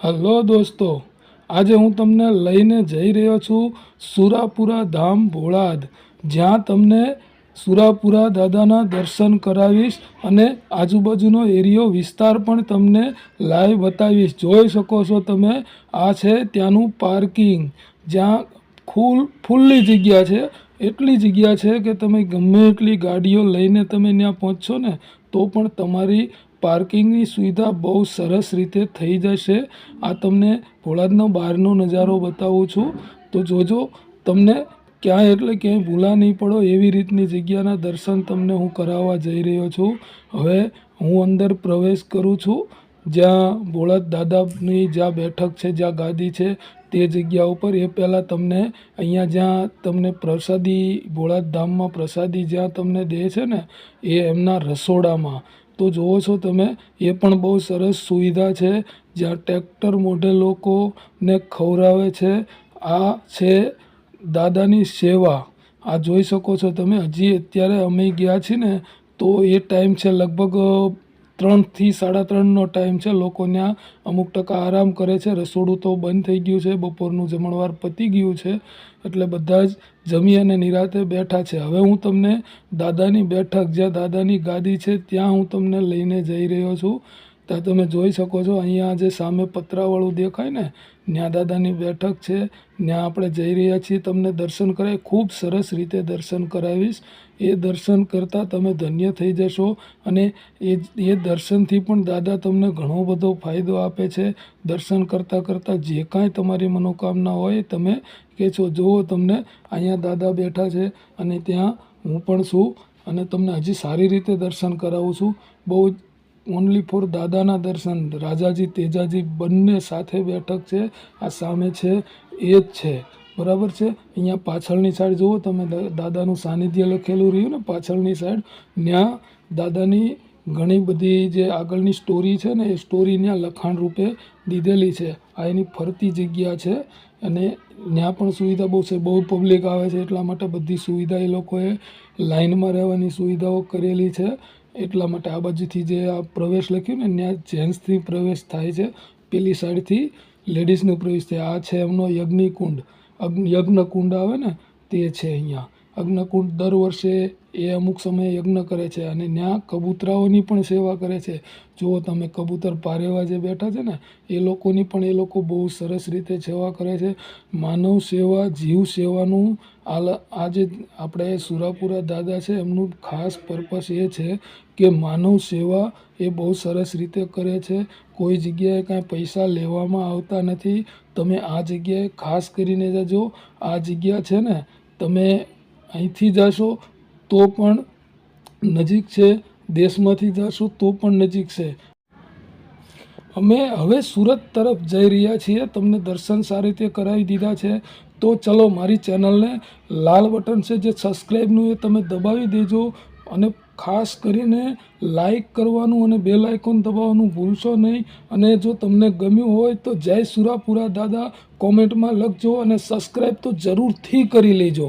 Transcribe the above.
Hello દોસ્તો, આજે હું તમને લઈને જઈ રહ્યો છું સુરાપુરા ધામ ભોળાદ, જ્યાં તમને સુરાપુરા દાદાના દર્શન કરાવીશ અને આજુબાજુનો એરિયો વિસ્તાર પણ તમને લાઈવ બતાવીશ. જોઈ શકો છો તમે, આ છે ત્યાંનું પાર્કિંગ, જ્યાં ફૂલ ફૂલ્લી જગ્યા છે. એટલી જગ્યા છે કે તમે ગમે એટલી ગાડીઓ લઈને તમે ત્યાં પહોંચશો ને તો પણ તમારી પાર્કિંગની સુવિધા બહુ સરસ રીતે થઈ જશે. આ તમને ભોળાદનો બહારનો નજારો બતાવું છું. તો જોજો, તમને ક્યાંય એટલે ક્યાંય ભૂલા નહીં પડો એવી રીતની જગ્યાના દર્શન તમને હું કરાવવા જઈ રહ્યો છું. હવે હું અંદર પ્રવેશ કરું છું. જ્યાં ભોળાદ દાદાની જ્યાં બેઠક છે, જ્યાં ગાદી છે તે જગ્યા ઉપર એ પહેલાં તમને અહીંયા જ્યાં તમને પ્રસાદી ભોળાદ ધામમાં પ્રસાદી જ્યાં તમને દે છે ને, એ એમના રસોડામાં. તો જુઓ છો તમે, એ પણ બહુ સરસ સુવિધા છે, જ્યાં ટ્રેક્ટર મોઢે લોકોને ખવડાવે છે. આ છે દાદાની સેવા. આ જોઈ શકો છો તમે, હજી અત્યારે અમે ગયા છીએ ને, તો એ ટાઈમ છે લગભગ ત્રણથી સાડા ત્રણનો ટાઈમ છે. લોકો ત્યાં અમુક ટકા આરામ કરે છે. રસોડું તો બંધ થઈ ગયું છે. બપોરનું જમણવાર પતી ગયું છે. એટલે બધા જ જમી અને નિરાતે બેઠા છે. હવે હું તમને દાદાની બેઠક, જ્યાં દાદાની ગાદી છે, ત્યાં હું તમને લઈને જઈ રહ્યો છું. ત્યાં તમે જોઈ શકો છો, અહીંયા જે સામે પતરાવાળું દેખાય ને ત્યાં દાદાની બેઠક છે ત્યાં આપણે જઈ રહ્યા છીએ, તમને દર્શન કરાવી ખૂબ સરસ રીતે દર્શન કરાવીશ. એ દર્શન કરતાં તમે ધન્ય થઈ જશો અને એ એ દર્શનથી પણ દાદા તમને ઘણો બધો ફાયદો આપે છે. દર્શન કરતાં કરતાં જે કાંઈ તમારી મનોકામના હોય, તમે કે છો, જુઓ તમને, અહીંયા દાદા બેઠા છે અને ત્યાં હું પણ છું અને તમને હજી સારી રીતે દર્શન કરાવું છું. બહુ ઓનલી ફોર દાદાના દર્શન. રાજાજી, તેજાજી બંને સાથે બેઠક છે. આ સામે છે, એ જ છે. બરાબર છે? અહીંયા પાછળની સાઈડ જુઓ તમે દાદાનું સાનિધ્ય લખેલું રહ્યું ને પાછળની સાઈડ. ત્યાં દાદાની ઘણી બધી જે આગળની સ્ટોરી છે ને, એ સ્ટોરી ત્યાં લખાણ રૂપે દીધેલી છે. આ એની ફરતી જગ્યા છે અને ત્યાં પણ સુવિધા બહુ છે. બહુ પબ્લિક આવે છે એટલા માટે બધી સુવિધા એ લોકોએ લાઇનમાં રહેવાની સુવિધાઓ કરેલી છે. એટલા માટે આ બાજુથી જે આ પ્રવેશ લખ્યું ને, ત્યાં જેન્ટ્સથી પ્રવેશ થાય છે. પેલી સાઈડથી લેડીઝનો પ્રવેશ થાય. આ છે એમનો યજ્ઞિકુંડ. યજ્ઞકુંડ આવે ને, તે છે અહીંયા. અગ્નિકુંડ દર વર્ષે એ અમુક સમયે યજ્ઞ કરે છે અને ત્યાં કબૂતરાઓની પણ સેવા કરે છે. જુઓ તમે કબૂતર પારેવા જે બેઠા છે ને, એ લોકોની પણ એ લોકો બહુ સરસ રીતે સેવા કરે છે. માનવ સેવા, જીવ સેવાનું આ આજે આપણે સુરાપુરા દાદા છે, એમનું ખાસ પર્પસ એ છે કે માનવ સેવા એ બહુ સરસ રીતે કરે છે. કોઈ જગ્યાએ કાંઈ પૈસા લેવામાં આવતા નથી. તમે આ જગ્યાએ ખાસ કરીને જજો, આ જગ્યા છે ને, તમે અહીંથી જશો તો પણ નજીક છે, દેશમાંથી જશો તો પણ નજીક છે. અમે હવે સુરત તરફ જઈ રહ્યા છીએ, તમને દર્શન સારી રીતે કરાવી દીધા છે. તો ચલો મારી ચેનલને લાલ બટન છે, જે સબસ્ક્રાઈબનું એ તમે દબાવી દેજો અને ખાસ કરીને લાઇક કરવાનું અને બેલ આઇકોન દબાવવાનું ભૂલશો નહીં. અને જો તમને ગમ્યું હોય તો જય સુરાપુરા દાદા, કોમેન્ટમાં લખજો અને સબસ્ક્રાઈબ તો જરૂરથી કરી લેજો.